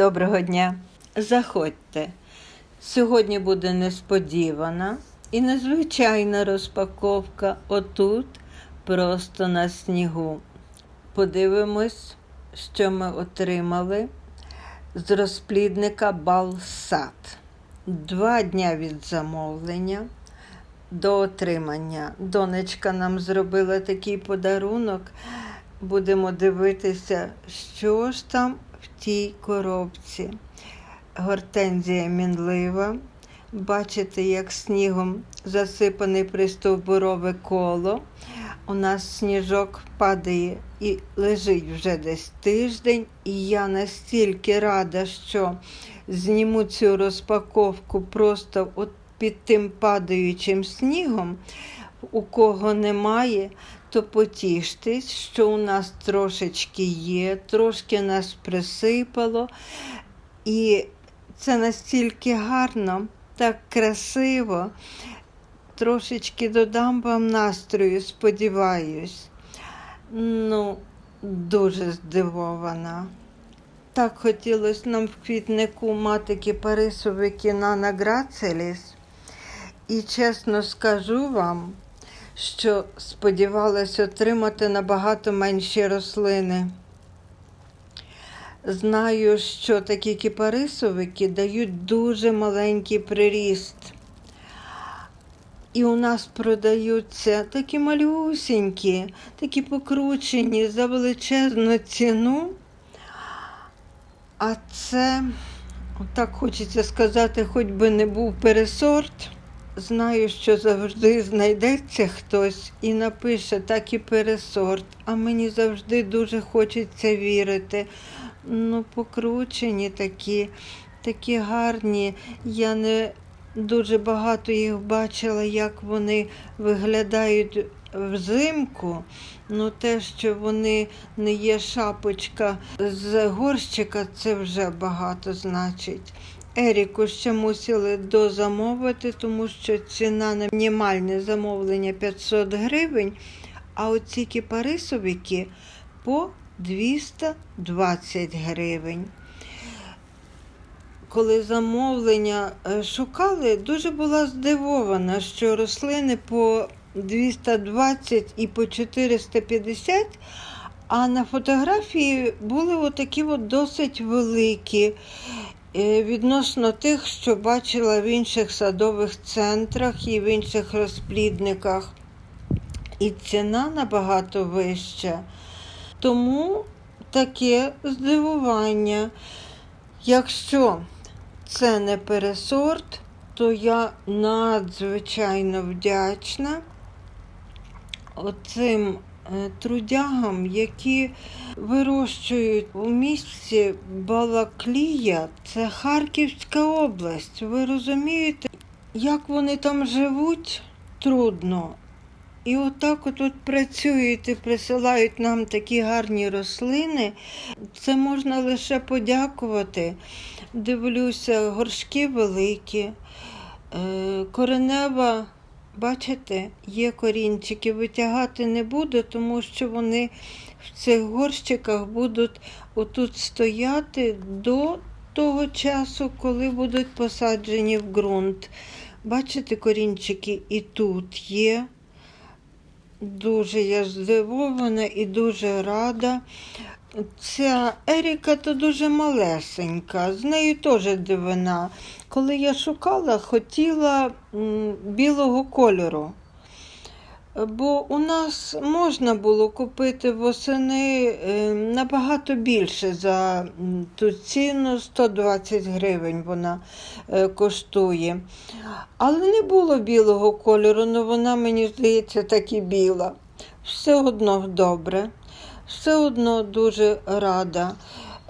Доброго дня. Заходьте. Сьогодні буде несподівана і незвичайна розпаковка отут, просто на снігу. Подивимось, що ми отримали з розплідника Балсат. Два дня від замовлення до отримання. Донечка нам зробила такий подарунок. Будемо дивитися, що ж там тій коробці. Гортензія мінлива. Бачите, як снігом засипаний пристовбурове коло. У нас сніжок падає і лежить вже десь тиждень, і я настільки рада, що зніму цю розпаковку просто от під тим падаючим снігом. У кого немає, то потіштесь, що у нас трошечки є, трошки нас присипало. І це настільки гарно, так красиво. Трошечки додам вам настрою, сподіваюсь. Ну, дуже здивована. Так хотілося нам в квітнику мати кіпарисовики Нана Грацеліс. І чесно скажу вам, що сподівалася отримати набагато менші рослини. Знаю, що такі кіпарисовики дають дуже маленький приріст. І у нас продаються такі малюсінькі, такі покручені за величезну ціну. А це, так хочеться сказати, хоч би не був пересорт. Знаю, що завжди знайдеться хтось і напише так і пересорт, а мені завжди дуже хочеться вірити. Ну, покручені такі, такі гарні. Я не дуже багато їх бачила, як вони виглядають взимку. Ну, те, що вони не є шапочка з горщика, це вже багато значить. Еріку ще мусили дозамовити, тому що ціна на мінімальне замовлення 500 гривень, а оці кіпарисовики по 220 гривень. Коли замовлення е, шукали, дуже була здивована, що рослини по 220 і по 450, а на фотографії були отакі от досить великі. Е, Відносно тих, що бачила в інших садових центрах і в інших розплідниках. І ціна набагато вища. Тому таке здивування. Якщо це не пересорт, то я надзвичайно вдячна оцим трудягам, які вирощують у місті Балаклія, це Харківська область. Ви розумієте, як вони там живуть трудно. І отак от от працюють і присилають нам такі гарні рослини. Це можна лише подякувати. Дивлюся, горшки великі, е, коренева, бачите, є корінчики. Витягати не буду, тому що вони в цих горщиках будуть отут стояти до того часу, коли будуть посаджені в ґрунт. Бачите, корінчики і тут є. Дуже я здивована і дуже рада. Ця Еріка то дуже малесенька, з нею теж дивина. Коли я шукала, хотіла білого кольору. Бо у нас можна було купити восени е, набагато більше за ту ціну 120 гривень вона е, коштує. Але не було білого кольору, але вона, мені здається, так і біла. Все одно добре, все одно дуже рада.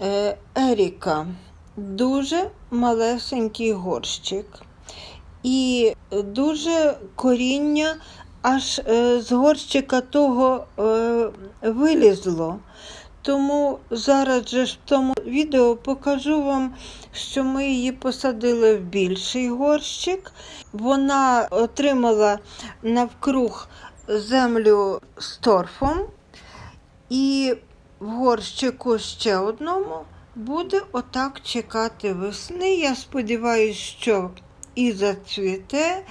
Е, Еріка, дуже малесенький горщик. І дуже коріння аж е, з горщика того е, вилізло. Тому зараз же в тому відео покажу вам, що ми її посадили в більший горщик. Вона отримала навкруг землю з торфом, і в горщику ще одному буде отак чекати весни. Я сподіваюся, що і зацвіте,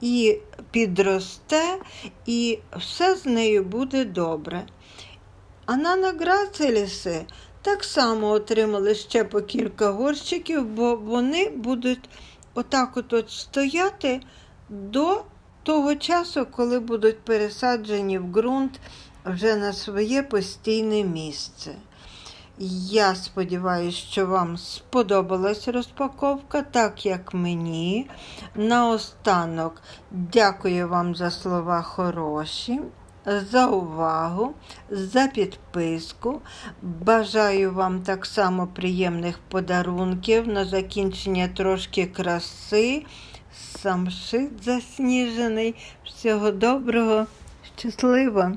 і підросте, і все з нею буде добре. А на Грацеліси так само отримали ще по кілька горщиків, бо вони будуть отак от, от стояти до того часу, коли будуть пересаджені в ґрунт вже на своє постійне місце. Я сподіваюся, що вам сподобалась розпаковка, так як мені. Наостанок дякую вам за слова хороші, за увагу, за підписку. Бажаю вам так само приємних подарунків на закінчення трошки краси. Самшит засніжений. Всього доброго, щасливо!